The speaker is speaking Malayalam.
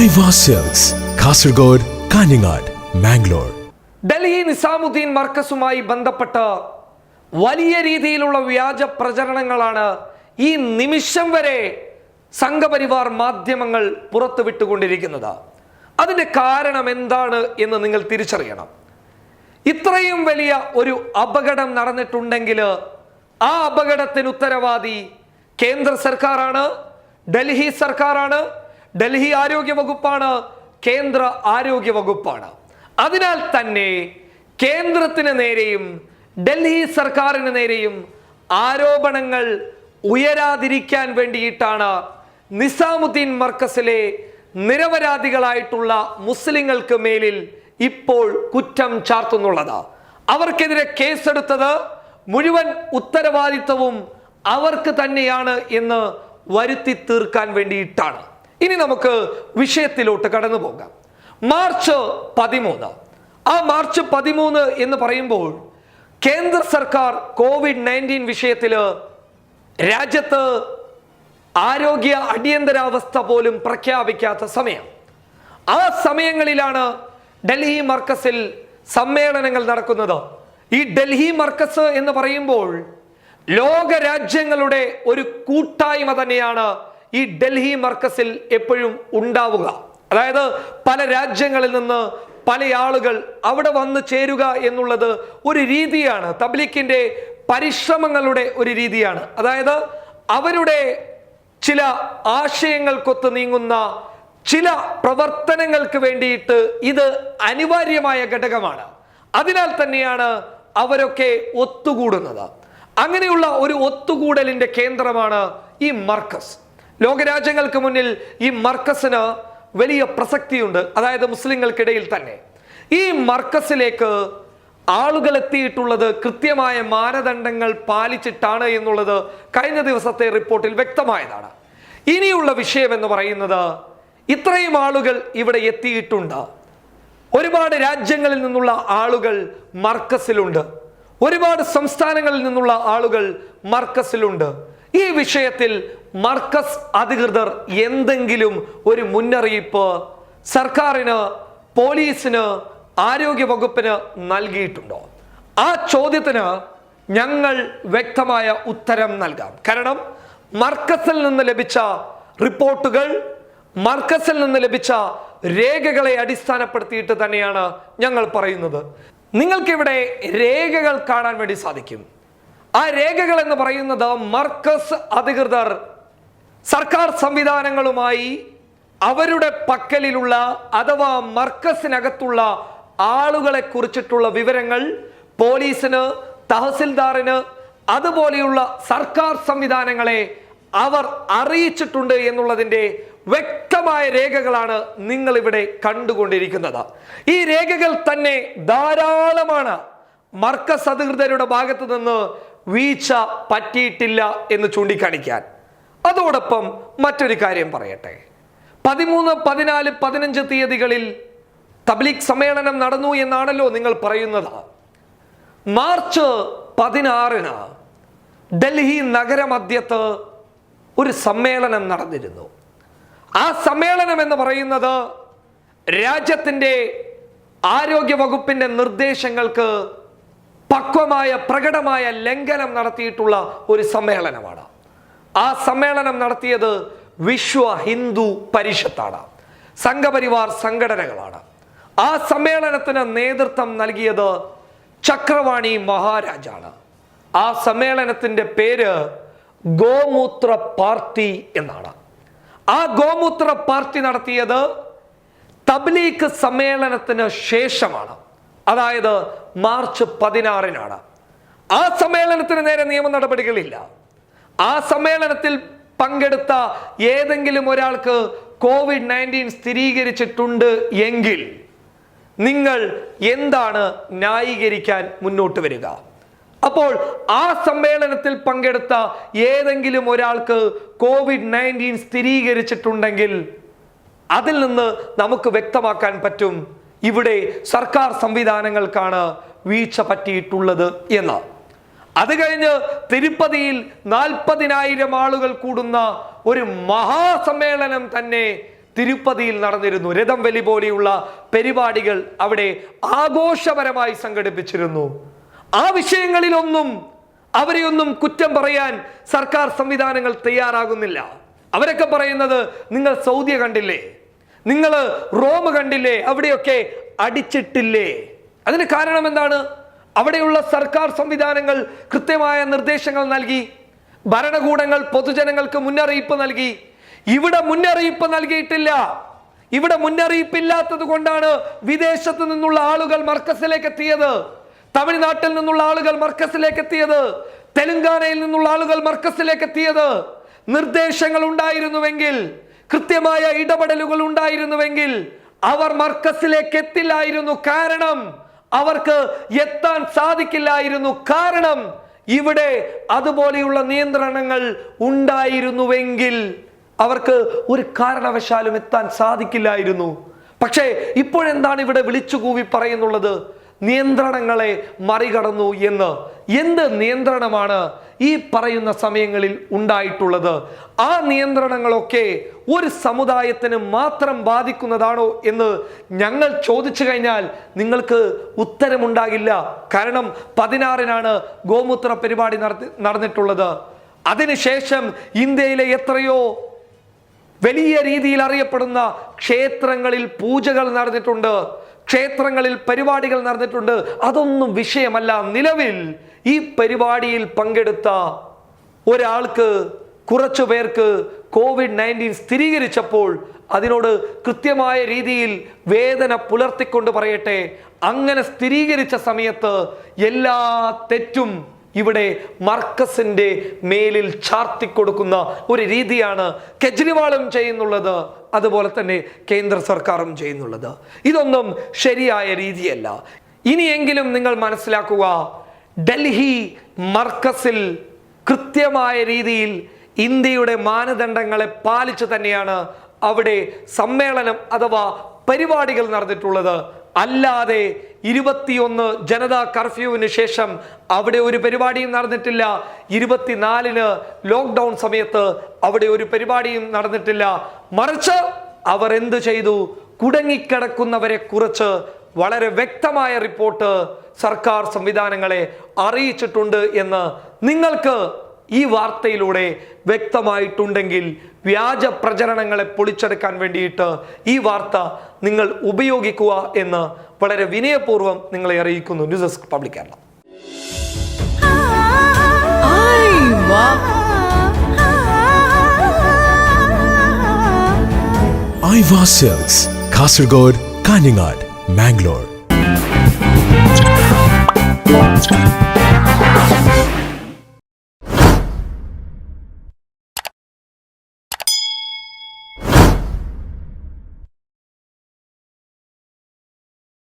മൈവ കാസർഗോഡ് കാഞ്ഞങ്ങാട് മാംഗ്ലൂർ ഡൽഹി നിസാമുദ്ദീൻ മർക്കസുമായി ബന്ധപ്പെട്ട് വലിയ രീതിയിലുള്ള വ്യാജ പ്രചരണങ്ങളാണ് ഈ നിമിഷം വരെ സംഘപരിവാർ മാധ്യമങ്ങൾ പുറത്തുവിട്ടുകൊണ്ടിരിക്കുന്നത്. അതിന്റെ കാരണം എന്താണ് എന്ന് നിങ്ങൾ തിരിച്ചറിയണം. ഇത്രയും വലിയ ഒരു അപകടം നടന്നിട്ടുണ്ടെങ്കിൽ ആ അപകടത്തിന് ഉത്തരവാദി കേന്ദ്ര സർക്കാരാണ് ഡൽഹി സർക്കാരാണ് ഡൽഹി ആരോഗ്യ വകുപ്പാണ് കേന്ദ്ര ആരോഗ്യ വകുപ്പാണ്. അതിനാൽ തന്നെ കേന്ദ്രത്തിന് നേരെയും ഡൽഹി സർക്കാരിന് നേരെയും ആരോപണങ്ങൾ ഉയരാതിരിക്കാൻ വേണ്ടിയിട്ടാണ് നിസാമുദ്ദീൻ മർക്കസിലെ നിരപരാധികളായിട്ടുള്ള മുസ്ലിങ്ങൾക്ക് മേലിൽ ഇപ്പോൾ കുറ്റം ചാർത്തുന്നുള്ളത്. അവർക്കെതിരെ കേസെടുത്തത് മുഴുവൻ ഉത്തരവാദിത്വവും അവർക്ക് തന്നെയാണ് എന്ന് വരുത്തി തീർക്കാൻ വേണ്ടിയിട്ടാണ്. ഇനി നമുക്ക് വിഷയത്തിലോട്ട് കടന്നു പോകാം മാർച്ച് പതിമൂന്ന്. ആ മാർച്ച് പതിമൂന്ന് എന്ന് പറയുമ്പോൾ കേന്ദ്ര സർക്കാർ കോവിഡ് നയന്റീൻ വിഷയത്തിൽ രാജ്യത്ത് ആരോഗ്യ അടിയന്തരാവസ്ഥ പോലും പ്രഖ്യാപിക്കാത്ത സമയം. ആ സമയങ്ങളിലാണ് ഡൽഹി മർക്കസിൽ സമ്മേളനങ്ങൾ നടക്കുന്നത്. ഈ ഡൽഹി മർക്കസ് എന്ന് പറയുമ്പോൾ ലോക രാജ്യങ്ങളുടെ ഒരു കൂട്ടായ്മ തന്നെയാണ് ഈ ഡൽഹി മർക്കസിൽ എപ്പോഴും ഉണ്ടാവുക. അതായത് പല രാജ്യങ്ങളിൽ നിന്ന് പല ആളുകൾ അവിടെ വന്ന് ചേരുക എന്നുള്ളത് ഒരു രീതിയാണ്. തബ്ലിക്കിന്റെ പരിശ്രമങ്ങളുടെ ഒരു രീതിയാണ്. അതായത് അവരുടെ ചില ആശയങ്ങൾക്കൊത്ത് നീങ്ങുന്ന ചില പ്രവർത്തനങ്ങൾക്ക് വേണ്ടിയിട്ട് ഇത് അനിവാര്യമായ ഘടകമാണ്. അതിനാൽ തന്നെയാണ് അവരൊക്കെ ഒത്തുകൂടുന്നത്. അങ്ങനെയുള്ള ഒരു ഒത്തുകൂടലിന്റെ കേന്ദ്രമാണ് ഈ മർക്കസ്. ലോകരാജ്യങ്ങൾക്ക് മുന്നിൽ ഈ മർക്കസിന് വലിയ പ്രസക്തിയുണ്ട്. അതായത് മുസ്ലിങ്ങൾക്കിടയിൽ തന്നെ. ഈ മർക്കസിലേക്ക് ആളുകൾ എത്തിയിട്ടുള്ളത് കൃത്യമായ മാനദണ്ഡങ്ങൾ പാലിച്ചിട്ടാണ് എന്നുള്ളത് കഴിഞ്ഞ ദിവസത്തെ റിപ്പോർട്ടിൽ വ്യക്തമായതാണ്. ഇനിയുള്ള വിഷയം എന്ന് പറയുന്നത് ഇത്രയും ആളുകൾ ഇവിടെ എത്തിയിട്ടുണ്ട്. ഒരുപാട് രാജ്യങ്ങളിൽ നിന്നുള്ള ആളുകൾ മർക്കസിലുണ്ട്. ഒരുപാട് സംസ്ഥാനങ്ങളിൽ നിന്നുള്ള ആളുകൾ മർക്കസിലുണ്ട്. ഈ വിഷയത്തിൽ മർക്കസ് അധികൃതർ എന്തെങ്കിലും ഒരു മുന്നറിയിപ്പ് സർക്കാരിന് പോലീസിന് ആരോഗ്യ വകുപ്പിന് നൽകിയിട്ടുണ്ടോ? ആ ചോദ്യത്തിന് ഞങ്ങൾ വ്യക്തമായ ഉത്തരം നൽകാം. കാരണം മർക്കസിൽ നിന്ന് ലഭിച്ച റിപ്പോർട്ടുകൾ മർക്കസിൽ നിന്ന് ലഭിച്ച രേഖകളെ അടിസ്ഥാനപ്പെടുത്തിയിട്ട് തന്നെയാണ് ഞങ്ങൾ പറയുന്നത്. നിങ്ങൾക്കിവിടെ രേഖകൾ കാണാൻ വേണ്ടി സാധിക്കും. ആ രേഖകൾ എന്ന് പറയുന്നത് മർക്കസ് അധികൃതർ സർക്കാർ സംവിധാനങ്ങളുമായി അവരുടെ പക്കലിലുള്ള അഥവാ മർക്കസിനകത്തുള്ള ആളുകളെ കുറിച്ചിട്ടുള്ള വിവരങ്ങൾ പോലീസിന് തഹസിൽദാറിന് അതുപോലെയുള്ള സർക്കാർ സംവിധാനങ്ങളെ അവർ അറിയിച്ചിട്ടുണ്ട് എന്നുള്ളതിന്റെ വ്യക്തമായ രേഖകളാണ് നിങ്ങൾ ഇവിടെ കണ്ടുകൊണ്ടിരിക്കുന്നത്. ഈ രേഖകൾ തന്നെ ധാരാളമാണ് മർക്കസ് അധികൃതരുടെ ഭാഗത്ത് നിന്ന് വീഴ്ച പറ്റിയിട്ടില്ല എന്ന് ചൂണ്ടിക്കാണിക്കാൻ. അതോടൊപ്പം മറ്റൊരു കാര്യം പറയട്ടെ. പതിമൂന്ന് പതിനാല് പതിനഞ്ച് തീയതികളിൽ തബ്ലീഗ് സമ്മേളനം നടന്നു എന്നാണല്ലോ നിങ്ങൾ പറയുന്നത്. മാർച്ച് പതിനാറിന് ഡൽഹി നഗരമധ്യത്ത് ഒരു സമ്മേളനം നടന്നിരുന്നു. ആ സമ്മേളനം എന്ന് പറയുന്നത് രാജ്യത്തിന്റെ ആരോഗ്യ വകുപ്പിന്റെ നിർദ്ദേശങ്ങൾക്ക് പക്വമായ പ്രകടമായ ലംഘനം നടത്തിയിട്ടുള്ള ഒരു സമ്മേളനമാണ്. ആ സമ്മേളനം നടത്തിയത് വിശ്വ ഹിന്ദു പരിഷത്താണ്. സംഘപരിവാർ സംഘടനകളാണ്. ആ സമ്മേളനത്തിന് നേതൃത്വം നൽകിയത് ചക്രവാണി മഹാരാജാണ്. ആ സമ്മേളനത്തിന്റെ പേര് ഗോമൂത്ര പാർട്ടി എന്നാണ്. ആ ഗോമൂത്ര പാർട്ടി നടത്തിയത് തബ്ലീഗ് സമ്മേളനത്തിന് ശേഷമാണ്. അതായത് മാർച്ച് പതിനാറിനാണ്. ആ സമ്മേളനത്തിന് നേരെ നിയമ നടപടികളില്ല. ആ സമ്മേളനത്തിൽ പങ്കെടുത്ത ഏതെങ്കിലും ഒരാൾക്ക് കോവിഡ് നയന്റീൻ സ്ഥിരീകരിച്ചിട്ടുണ്ട് എങ്കിൽ നിങ്ങൾ എന്താണ് ന്യായീകരിക്കാൻ മുന്നോട്ട് വരിക? അപ്പോൾ ആ സമ്മേളനത്തിൽ പങ്കെടുത്ത ഏതെങ്കിലും ഒരാൾക്ക് കോവിഡ് നയന്റീൻ സ്ഥിരീകരിച്ചിട്ടുണ്ടെങ്കിൽ അതിൽ നിന്ന് നമുക്ക് വ്യക്തമാക്കാൻ പറ്റും ഇവിടെ സർക്കാർ സംവിധാനങ്ങൾക്കാണ് വീഴ്ച പറ്റിയിട്ടുള്ളത് എന്ന്. അത് കഴിഞ്ഞ് തിരുപ്പതിയിൽ നാൽപ്പതിനായിരം ആളുകൾ കൂടുന്ന ഒരു മഹാസമ്മേളനം തന്നെ തിരുപ്പതിയിൽ നടന്നിരുന്നു. രഥം വലി പോലെയുള്ള പരിപാടികൾ അവിടെ ആഘോഷപരമായി സംഘടിപ്പിച്ചിരുന്നു. ആ വിഷയങ്ങളിലൊന്നും അവരെയൊന്നും കുറ്റം പറയാൻ സർക്കാർ സംവിധാനങ്ങൾ തയ്യാറാകുന്നില്ല. അവരൊക്കെ പറയുന്നത് നിങ്ങൾ സൗദിയ കണ്ടില്ലേ? നിങ്ങൾ റോം കണ്ടില്ലേ? അവിടെയൊക്കെ അടിച്ചിട്ടില്ലേ? അതിന് കാരണം എന്താണ്? അവിടെയുള്ള സർക്കാർ സംവിധാനങ്ങൾ കൃത്യമായ നിർദ്ദേശങ്ങൾ നൽകി. ഭരണകൂടങ്ങൾ പൊതുജനങ്ങൾക്ക് മുന്നറിയിപ്പ് നൽകി. ഇവിടെ മുന്നറിയിപ്പ് നൽകിയിട്ടില്ല. ഇവിടെ മുന്നറിയിപ്പില്ലാത്തത് കൊണ്ടാണ് വിദേശത്ത് നിന്നുള്ള ആളുകൾ മർക്കസിലേക്ക് എത്തിയത്. തമിഴ്നാട്ടിൽ നിന്നുള്ള ആളുകൾ മർക്കസിലേക്ക് എത്തിയത്. തെലുങ്കാനയിൽ നിന്നുള്ള ആളുകൾ മർക്കസിലേക്ക് എത്തിയത്. നിർദ്ദേശങ്ങൾ ഉണ്ടായിരുന്നുവെങ്കിൽ കൃത്യമായ ഇടപെടലുകൾ ഉണ്ടായിരുന്നുവെങ്കിൽ അവർ മർക്കസിലേക്ക് എത്തില്ലായിരുന്നു. കാരണം അവർക്ക് എത്താൻ സാധിക്കില്ലായിരുന്നു. കാരണം ഇവിടെ അതുപോലെയുള്ള നിയന്ത്രണങ്ങൾ ഉണ്ടായിരുന്നുവെങ്കിൽ അവർക്ക് ഒരു കാരണവശാലും എത്താൻ സാധിക്കില്ലായിരുന്നു. പക്ഷേ ഇപ്പോഴെന്താണ് ഇവിടെ വിളിച്ചുകൂവി പറയുന്നുള്ളത്? നിയന്ത്രണങ്ങളെ മറികടന്നു എന്ന് എന്ത് നിയന്ത്രണമാണ് ഈ പറയുന്ന സമയങ്ങളിൽ ഉണ്ടായിട്ടുള്ളത്? ആ നിയന്ത്രണങ്ങളൊക്കെ ഒരു സമുദായത്തിന് മാത്രം ബാധിക്കുന്നതാണോ എന്ന് ഞങ്ങൾ ചോദിച്ചു കഴിഞ്ഞാൽ നിങ്ങൾക്ക് ഉത്തരമുണ്ടാകില്ല. കാരണം പതിനാറിനാണ് ഗോമൂത്ര പരിപാടി നടത്തി നടന്നിട്ടുള്ളത്. അതിനുശേഷം ഇന്ത്യയിലെ എത്രയോ വലിയ രീതിയിൽ അറിയപ്പെടുന്ന ക്ഷേത്രങ്ങളിൽ പൂജകൾ നടന്നിട്ടുണ്ട്. ക്ഷേത്രങ്ങളിൽ പരിപാടികൾ നടന്നിട്ടുണ്ട്. അതൊന്നും വിഷയമല്ല. നിലവിൽ ഈ പരിപാടിയിൽ പങ്കെടുത്ത ഒരാൾക്ക് കുറച്ചു പേർക്ക് കോവിഡ് നയന്റീൻ സ്ഥിരീകരിച്ചപ്പോൾ അതിനോട് കൃത്യമായ രീതിയിൽ വേദന പുലർത്തിക്കൊണ്ട് പറയട്ടെ. അങ്ങനെ സ്ഥിരീകരിച്ച സമയത്ത് എല്ലാ തെറ്റും ഇവിടെ മർക്കസിന്റെ മേലിൽ ചാർത്തിക്കൊടുക്കുന്ന ഒരു രീതിയാണ് കെജ്രിവാളും ചെയ്യുന്നുള്ളത്. അതുപോലെ തന്നെ കേന്ദ്ര സർക്കാരും ചെയ്യുന്നുള്ളത്. ഇതൊന്നും ശരിയായ രീതിയല്ല. ഇനിയെങ്കിലും നിങ്ങൾ മനസ്സിലാക്കുക ഡൽഹി മർക്കസിൽ കൃത്യമായ രീതിയിൽ ഇന്ത്യയുടെ മാനദണ്ഡങ്ങളെ പാലിച്ചു തന്നെയാണ് അവിടെ സമ്മേളനം അഥവാ പരിപാടികൾ നടന്നിട്ടുള്ളത്. അല്ലാതെ ഇരുപത്തിയൊന്ന് ജനതാ കർഫ്യൂവിന് ശേഷം അവിടെ ഒരു പരിപാടിയും നടന്നിട്ടില്ല. ഇരുപത്തിനാലിന് ലോക്ക്ഡൗൺ സമയത്ത് അവിടെ ഒരു പരിപാടിയും നടന്നിട്ടില്ല. മറിച്ച് അവർ എന്ത് ചെയ്തു? കുടങ്ങിക്കിടക്കുന്നവരെ കുറിച്ച് വളരെ വ്യക്തമായ റിപ്പോർട്ട് സർക്കാർ സംവിധാനങ്ങളെ അറിയിച്ചിട്ടുണ്ട് എന്ന് നിങ്ങൾക്ക് ഈ വാർത്തയിലൂടെ വ്യക്തമായിട്ടുണ്ടെങ്കിൽ വ്യാജ പ്രചരണങ്ങളെ പൊളിച്ചെടുക്കാൻ വേണ്ടിയിട്ട് ഈ വാർത്ത നിങ്ങൾ ഉപയോഗിക്കുക എന്ന് വളരെ വിനയപൂർവം നിങ്ങളെ അറിയിക്കുന്നു. News desk public Kerala. Kasaragod Kanhangad Mangalore.